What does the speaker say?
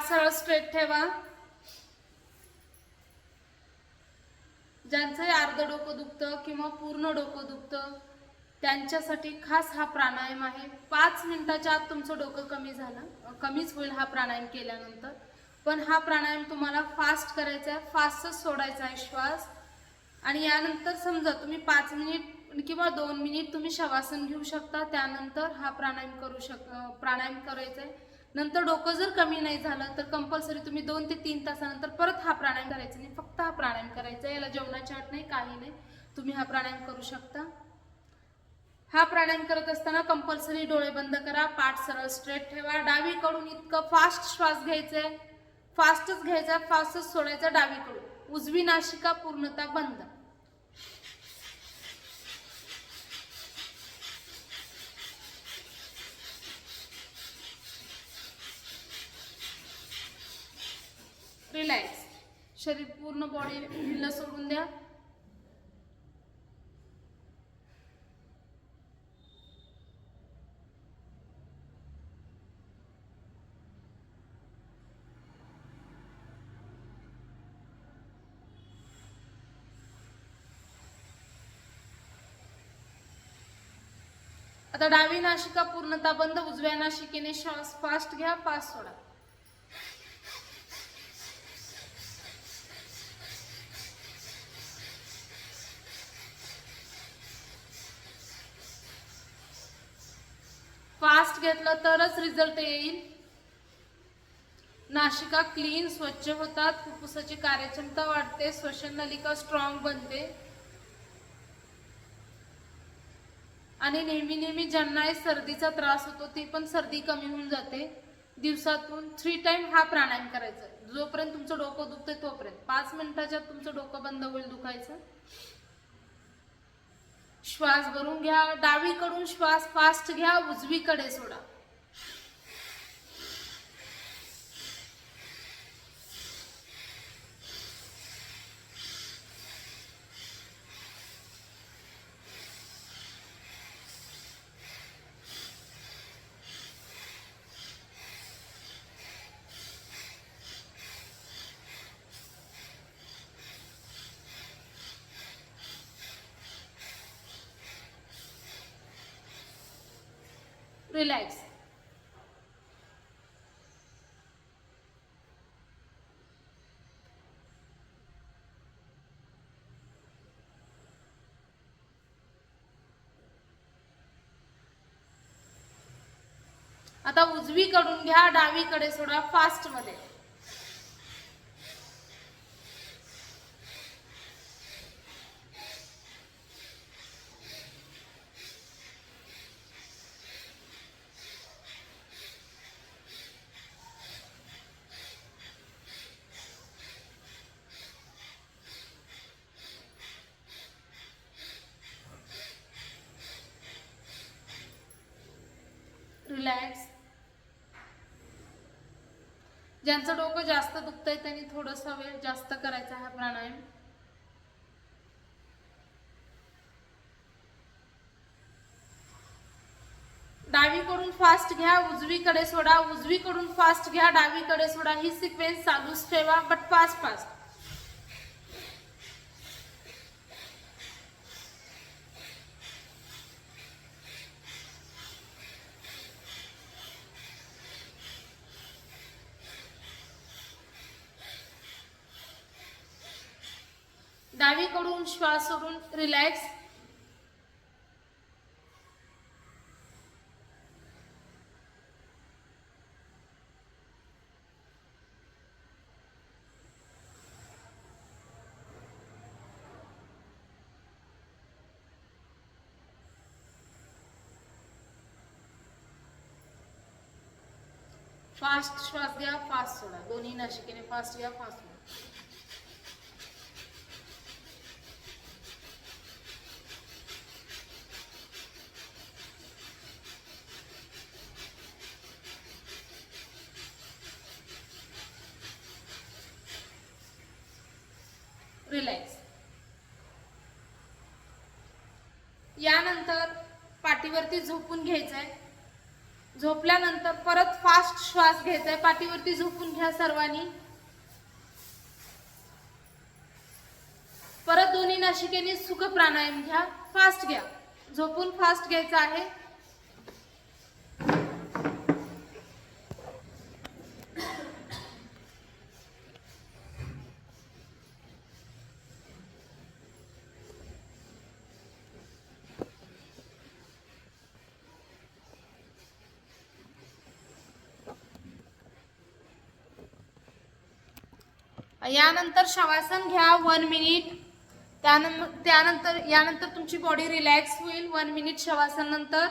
हात सरळ स्ट्रेट ठेवा. ज्यांचं अर्ध डोकं दुखतं किंवा पूर्ण डोकं दुखतं त्यांच्यासाठी खास हा प्राणायाम आहे. पाच मिनिटाच्या आत तुमचं डोकं कमी झालं कमीच होईल हा प्राणायाम केल्यानंतर. पण हा प्राणायाम तुम्हाला फास्ट करायचा आहे फास्टच सोडायचा आहे श्वास. आणि यानंतर समजा तुम्ही पाच मिनिट किंवा दोन मिनिट तुम्ही शवासन घेऊ शकता त्यानंतर हा प्राणायाम करू शक प्राणायाम करायचा आहे. नंतर डोकं जर कमी नाही झालं तर कंपल्सरी तुम्ही दोन ते तीन तासानंतर परत हा प्राणायाम करायचा नाही फक्त हा प्राणायाम करायचा. आहे. याला जेवणाची आट नाही काही नाही. तुम्ही हा प्राणायाम करू शकता. हा प्राणायाम करत असताना कंपल्सरी डोळे बंद करा पाठ सरळ स्ट्रेट ठेवा. डावीकडून इतकं फास्ट श्वास घ्यायचा आहे फास्टच घ्यायचा फास्टच सोडायचा डावीकडून. उजवी नाशिका पूर्णतः बंद रिलॅक्स शरीर पूर्ण बॉडी हिलणं सोडून द्या. आता डावी नाशिका पूर्णतः बंद उजव्या नाशिकेने श्वास फास्ट घ्या फास्ट सोडा. फास्ट घेतलं तरच रिझल्ट येईल. नाशिका क्लीन स्वच्छ होतात. फुफ्फुसाची कार्यक्षमता वाढते. श्वसन नलिका स्ट्रॉंग बनते. आणि नेहमी नेहमी ज्यांना सर्दीचा त्रास होतो ती पण सर्दी कमी होऊन जाते. दिवसातून थ्री टाइम हा प्राणायाम करायचा. जोपर्यंत तुमचं डोकं दुखते तोपर्यंत. पाच मिनिटाच्या तुमचं डोकं बंद होईल दुखायचं. श्वास भरून घ्या. डावीकडून श्वास फास्ट घ्या. उजवीकडे सोडा. रिलॅक्स आता उजवीकडून घ्या डावीकडे सोडा फास्टमध्ये रिलॅक्स ज्यांचं डोकं जास्त दुखतंय त्यांनी थोडंसं वेळ जास्त करायचा हा प्राणायाम. डावीकडून फास्ट घ्या उजवीकडे सोडा उजवीकडून फास्ट घ्या डावीकडे सोडा ही सिक्वेन्स चालूच ठेवा बट फास्ट फास्ट डावीकडून श्वास सोडून रिलॅक्स फास्ट श्वास घ्या फास्ट सोडा दोन्ही नाशिकेने फास्ट घ्या फास्ट सोडा रिलॅक्स यानंतर पाठीवरती झोपून घ्यायचंय. झोपल्यानंतर परत फास्ट श्वास घ्यायचा आहे पाठीवरती झोपून घ्या सर्वांनी. परत दोन्ही नाशिकेने सुख प्राणायाम घ्या. फास्ट घ्या. झोपून फास्ट घ्यायचं आहे. यानंतर शवासन घ्या वन मिनिट त्यानंतर त्यानंतर यानंतर तुमची बॉडी रिलॅक्स होईल वन मिनिट शवासन नंतर